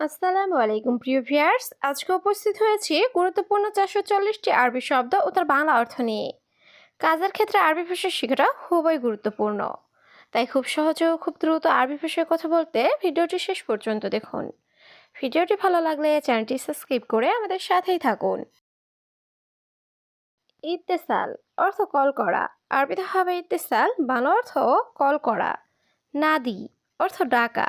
আসসালামু আলাইকুম, প্রিয় ভিয়ার্স আজকে উপস্থিত হয়েছি গুরুত্বপূর্ণ চারশো চল্লিশটি আরবি শব্দ ও তার বাংলা অর্থ নিয়ে। কাজের ক্ষেত্রে আরবি ভাষা শেখাটা খুবই গুরুত্বপূর্ণ। তাই খুব সহজে ও খুব দ্রুত আরবি ভাষায় কথা বলতে ভিডিওটি শেষ পর্যন্ত দেখুন। ভিডিওটি ভালো লাগলে চ্যানেলটি সাবস্ক্রাইব করে আমাদের সাথেই থাকুন। ইত্তেসাল অর্থ কল করা। আরবিতে হবে ইত্তেসাল, বাংলা অর্থ কল করা। নাদি অর্থ ডাকা।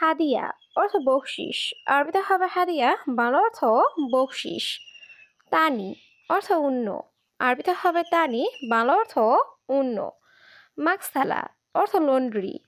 হাদিয়া, অর্থ বকশিস। আরবিতে হবে হাদিয়া, বাংলা অর্থ বকশিস। তানি, অর্থ উন্ন। আরবিতে হবে তানি, বাংলা অর্থ উন্ন। মাকসালা, অর্থ লন্ড্রি।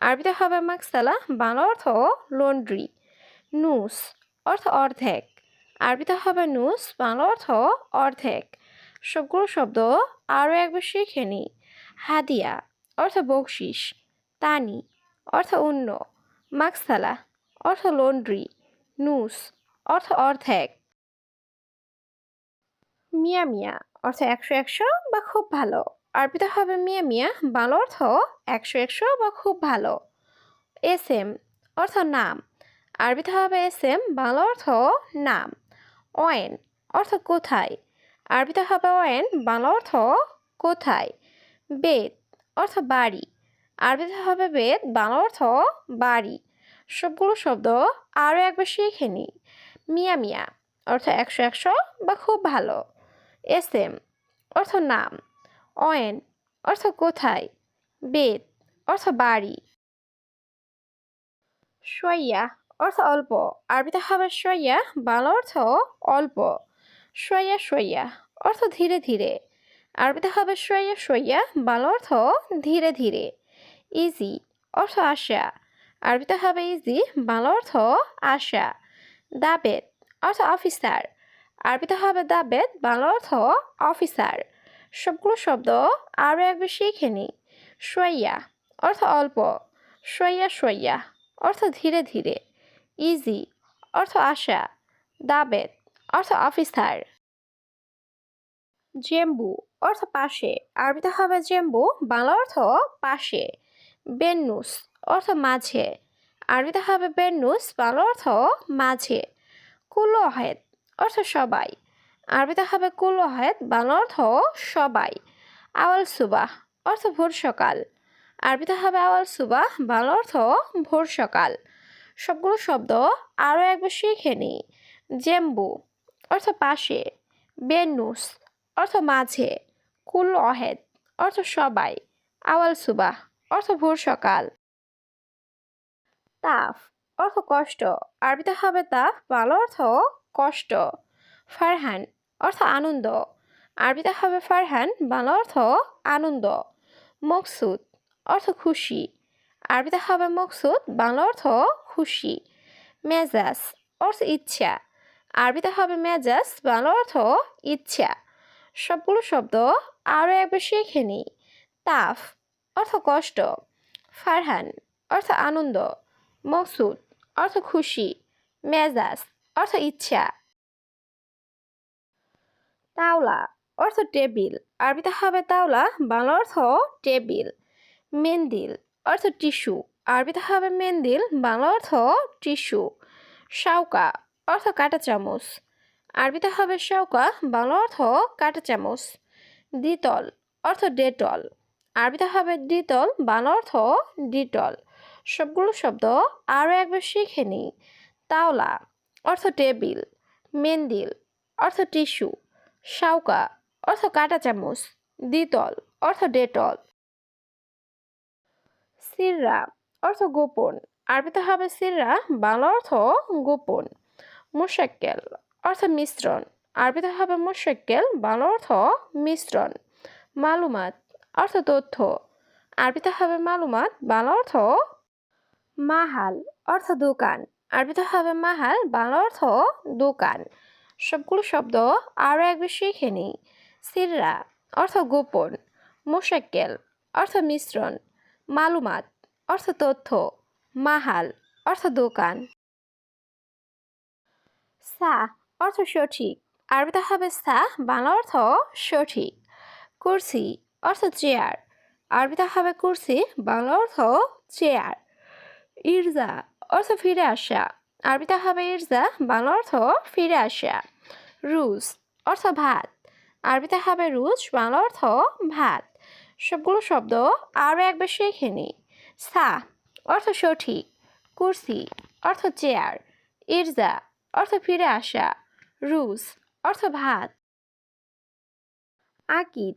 আরবিতে হবে মাকসালা, বাংলা অর্থ লন্ড্রি। নুস, অর্থ অর্ধেক। আরবিতে হবে নুস, বাংলা অর্থ অর্ধেক। সবগুলো শব্দ আরও একবার শিখে নি হাদিয়া, অর্থ বকশিস। তানি, অর্থ উন্ন। মাকসালা অর্থ লন্ড্রি, নুস, অর্থ অর্ধেক। মিয়া মিয়া, অর্থ একশো একশো বা খুব ভালো। আরবিতে হবে মিয়া মিয়া, বাংলা অর্থ একশো একশো বা খুব ভালো। এস এম, অর্থ নাম। আরবিতে হবে এস এম, বাংলা অর্থ নাম। ওয়েন অর্থ কোথায়? আরবিতে হবে ওয়েন বাংলা অর্থ কোথায়? বেদ অর্থ বাড়ি। আরবিতে হবে বেদ, বাংলা অর্থ বাড়ি। সবগুলো শব্দ আরও একবার শিখে নিই। মিয়া মিয়া, অর্থ একশো একশো বা খুব ভালো। এস এম, অর্থ নাম। অয়েন অর্থ কোথায়। বেদ, অর্থ বাড়ি। সইয়া অর্থ অল্প। আরবিতে হবে সইয়া বাংলা অর্থ অল্প। সইয়া সইয়া অর্থ ধীরে ধীরে। আরবিতে হবে সইয়া সইয়া বাংলা অর্থ ধীরে ধীরে। ইজি অর্থ আশা আরবিতে হবে ইজি বাংলা অর্থ আশা দাবেদ, অর্থ অফিসার আরবিতে হবে দাবেদ, বাংলা অর্থ অফিসার সবগুলো শব্দ আরও একবার শিখে নি। সইয়া অর্থ অল্প। সইয়া সইয়া অর্থ ধীরে ধীরে। ইজি অর্থ আশা দাবেদ, অর্থ অফিসার জেম্বু, অর্থ পাশে। আরবিতে হবে জেম্বু, বাংলা অর্থ পাশে। বেন্নুস অর্থ মাঝে। আরবিতে হবে বেন্নুস, বাংলা অর্থ মাঝে। কুলোহেদ অর্থ সবাই। আরবিতে হবে কুলোহেদ, বাংলা অর্থ সবাই। আওয়াল সুবাহ অর্থ ভোর সকাল। আরবিতে হবে আওয়াল সুবাহ, বাংলা অর্থ ভোর সকাল। সবগুলো শব্দ আরও একবার শিখে নিই। জেম্বু অর্থ পাশে। বেনুস অর্থ মাঝে। কুল অহেদ অর্থ সবাই। আওয়াল সুবাহ অর্থ ভোর সকাল। তাফ, অর্থ কষ্ট। আরবিতে হবে তাফ বাংলা অর্থ কষ্ট। ফারহান, অর্থ আনন্দ। আরবিতে হবে ফারহান বাংলা অর্থ আনন্দ। মকসুদ, অর্থ খুশি। আরবিতে হবে মকসুদ বাংলা অর্থ খুশি। মেজাজ, অর্থ ইচ্ছা। আরবিতে হবে মেজাজ বাংলা অর্থ ইচ্ছা। সবগুলো শব্দ আরও একবার শিখে নিই। তাফ অর্থ কষ্ট, ফারহান, অর্থ আনন্দ, মকসুদ, অর্থ খুশি, মেজাজ, অর্থ ইচ্ছা। তাওলা, অর্থ টেবিল, আরবিতে হবে তাওলা, বাংলা অর্থ টেবিল। মেন্দিল, অর্থ টিস্যু, আরবিতে হবে মেন্দিল, বাংলা অর্থ টিস্যু। শাউকা অর্থ কাটা চামচ, আরবিতে হবে শাউকা বাংলা অর্থ কাটা চামচ। দ্বিতল, অর্থ ডেটল। আরবিতে হবে দ্বিতল বাংলা অর্থ ডিটল সবগুলো শব্দ আরও একবার শিখে নিই। তাওলা, অর্থ টেবিল। মেন্দিল, অর্থ টিস্যু। শাউকা অর্থ কাটা চামচ। দ্বিতল, অর্থ ডেটল। সিররা, অর্থ গোপন। আরবিতে হবে সিররা বাংলা অর্থ গোপন। মুশাক্কেল, অর্থ মিশ্রণ। আরবিতে হবে মুশাক্কেল বাংলা অর্থ মিশ্রণ। মালুমাত অর্থ তথ্য। আরবিতে হবে মালুমাত, বাংলা অর্থ মাহাল, অর্থ দোকান। আরবিতে হবে মাহাল, বাংলা অর্থ দোকান। সবগুলো শব্দ আরও একবার শিখে নিই। সিররা, অর্থ গোপন। মোশাক্কেল, অর্থ মিশ্রণ। মালুমাত, অর্থ তথ্য। মাহাল, অর্থ দোকান। সা অর্থ সঠিক। আরবিতে হবে সা বাংলা অর্থ সঠিক। কুরসি অর্থ চেয়ার আরবিতে হবে কুরসি, বাংলা অর্থ চেয়ার ইরজা, অর্থ ফিরে আসা, আরবিতে হবে ইরজা, বাংলা অর্থ ফিরে আসা, রুজ, অর্থ ভাত, আরবিতে হবে রুজ, বাংলা অর্থ ভাত, সবগুলো শব্দ আরও একবার শিখে নিই সা, অর্থ সঠিক, কুরসি, অর্থ চেয়ার ইরজা, অর্থ ফিরে আসা, রুজ, অর্থ ভাত। আকিদ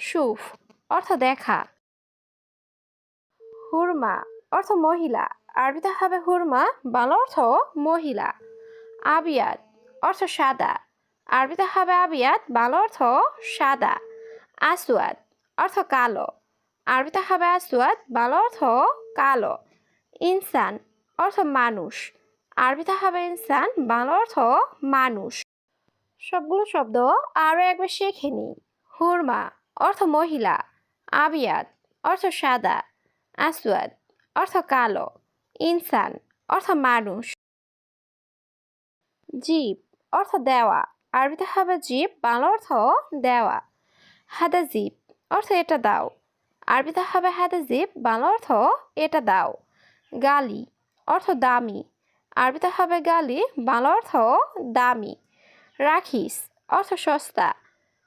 সুফ, অর্থ দেখা। হুরমা, অর্থ মহিলা। আরবিতে হবে হুরমা, বাংলা অর্থ মহিলা। আবিয়াত অর্থ সাদা। আরবিতে হবে আবিয়াত বাংলা অর্থ সাদা। আসওয়াদ, অর্থ কালো। আরবিতে হবে আসওয়াদ, বাংলা অর্থ কালো। ইনসান, অর্থ মানুষ। আরবিতে হবে ইনসান, বাংলা অর্থ মানুষ। সবগুলো শব্দ আরও একবার শিখে নিই। হুরমা অর্থ মহিলা আবিয়াত অর্থ সাদা, আসওয়াদ, অর্থ কালো, ইনসান, অর্থ মানুষ। জীব, অর্থ দেওয়া, আরবিতে হবে জীব, বাংলা অর্থ দেওয়া। হাদা জীব, অর্থ এটা দাও। আরবিতে হবে হাদা জীব, বাংলা অর্থ এটা দাও। গালি, অর্থ দামি। আরবিতে হবে গালি, বাংলা অর্থ দামি। রাখিস, অর্থ সস্তা।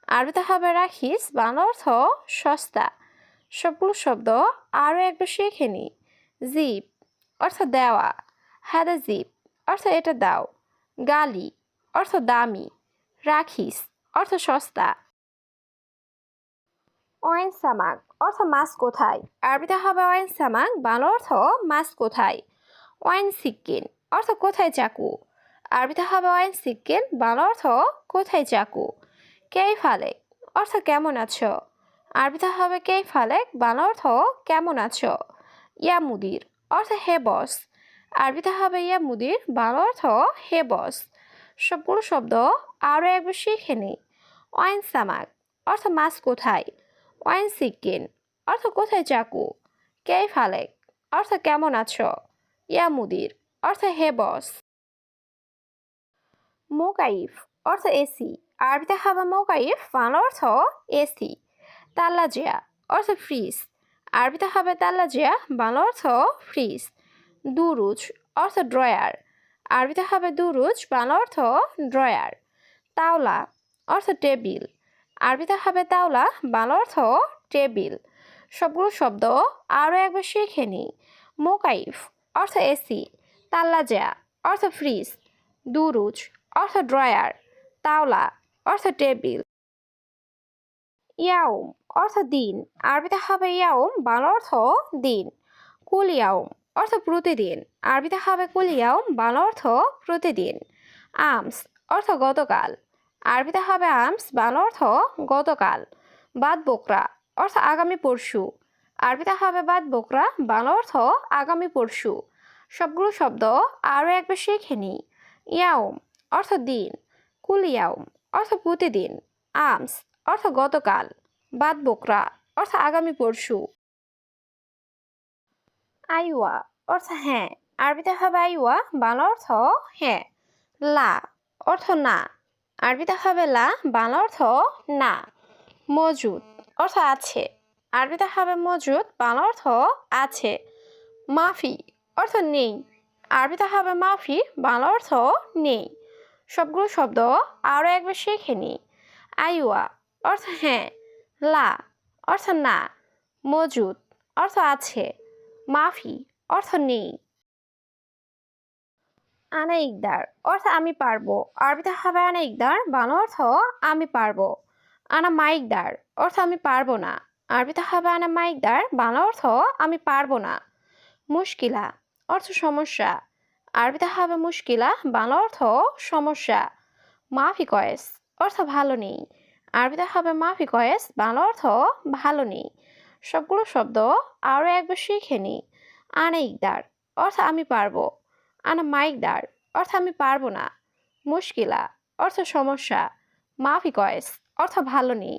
আরবিতে হবে রাখিস বাংলা অর্থ সস্তা। সবগুলো শব্দ আরও একবার শিখে নিই জিপ অর্থ দেওয়া। হাদা জিপ অর্থ এটা দাও। গালি, অর্থ দামি। রাখিস, অর্থ সস্তা। ওয়েন সামাক, অর্থ মাছ কোথায়? আরবিতে হবে ওয়েন সামাক বাংলা অর্থ মাছ কোথায়? ওয়াইন সিক্কিন অর্থ কোথায় চাকু? আরবিতে হবে ওয়াইন সিক্কিন বাংলা অর্থ কোথায় চাকু? কেই ফালেক? অর্থ কেমন আছো? আরবিতে হবে কেই ফালেক? বাংলা অর্থ কেমন আছো? ইয়া মুদির, অর্থ হে বস। আরবিতে হবে ইয়া মুদির, বাংলা অর্থ হে বস। সবগুলো শব্দ আরও একবার শিখে নিই। ওয়াইন সামাক, অর্থ মাছ কোথায়? ওয়াইন সিক্কিন অর্থ কোথায় চাকু? কেই ফালেক? অর্থ কেমন আছো? ইয়া মুদির, অর্থ হে বস। মোকাইফ, অর্থ এসি। আরবিতে হবে মোকাইফ বাংলা অর্থ এসি তাল্লাজিয়া অর্থ ফ্রিজ আরবিতে হবে তাল্লাজিয়া বাংলা অর্থ ফ্রিজ দুরুজ অর্থ ড্রয়ার আরবিতে হবে দুরুজ বাংলা অর্থ ড্রয়ার তাওলা অর্থ টেবিল আরবিতে হবে তাওলা বাংলা অর্থ টেবিল সবগুলো শব্দ আরও একবার শিখে নিই মোকাইফ অর্থ এসি তাল্লাজা অর্থ ফ্রিজ দুরুজ অর্থ ড্রয়ার তাওলা অর্থ টেবিল। ইয়াউম অর্থ দিন। আরবিতে হবে ইয়াউম বাংলা অর্থ দিন। কুল অর্থ প্রতিদিন। আরবিতে হবে কুল ইয়াউম বাংলা অর্থ প্রতিদিন। আমস, অর্থ গতকাল। আরবিতে হবে আমস, বাংলা অর্থ গতকাল। বাদ বকরা, অর্থ আগামী পরশু। আরবিতে হবে বাদ বকরা, বাংলা অর্থ আগামী পরশু। সবগুলো শব্দ আরও একবার শিখে নিই। ইয়াউম অর্থ দিন। কুল অর্থ প্রতিদিন আমস অর্থ গতকাল, বাদ বকরা, অর্থ আগামী পরশু। আইওয়া, অর্থ হ্যাঁ। আরবিতে হবে আইওয়া, বাংলা অর্থ হ্যাঁ। লা, অর্থ না। আরবিতে হবে লা, বাংলা অর্থ না। মজুদ, অর্থ আছে। আরবিতে হবে মজুদ, বাংলা অর্থ আছে। মাফি, অর্থ নেই। আরবিতে হবে মাফি, বাংলা অর্থ নেই। সবগুলো শব্দ আরও একবার শিখে নিই আইওয়া অর্থ হ্যাঁ লা অর্থ না, মজুদ অর্থ আছে, মাফি অর্থ নেই। আনা ইকদার অর্থ আমি পারব, আরবিতে হবে আনা ইকদার, বাংলা অর্থ আমি পারব। আনা মাইকদার অর্থ আমি পারব না, আরবিতে হবে আনা মাইকদার বাংলা অর্থ আমি পারব না। মুশকিলা অর্থ সমস্যা আরবিতে হবে মুশকিলা, বাংলা অর্থ সমস্যা। মাফি কয়েস অর্থ ভালো নেই। আরবিতে হবে মাফি কয়েস বাংলা অর্থ ভালো নেই। সবগুলো শব্দ আরও একবার শিখে নিই আনা ইকদার, অর্থ আমি পারব। আনা মাইকদার অর্থ আমি পারব না। মুশকিলা, অর্থ সমস্যা। মাফি কয়েস অর্থ ভালো নেই।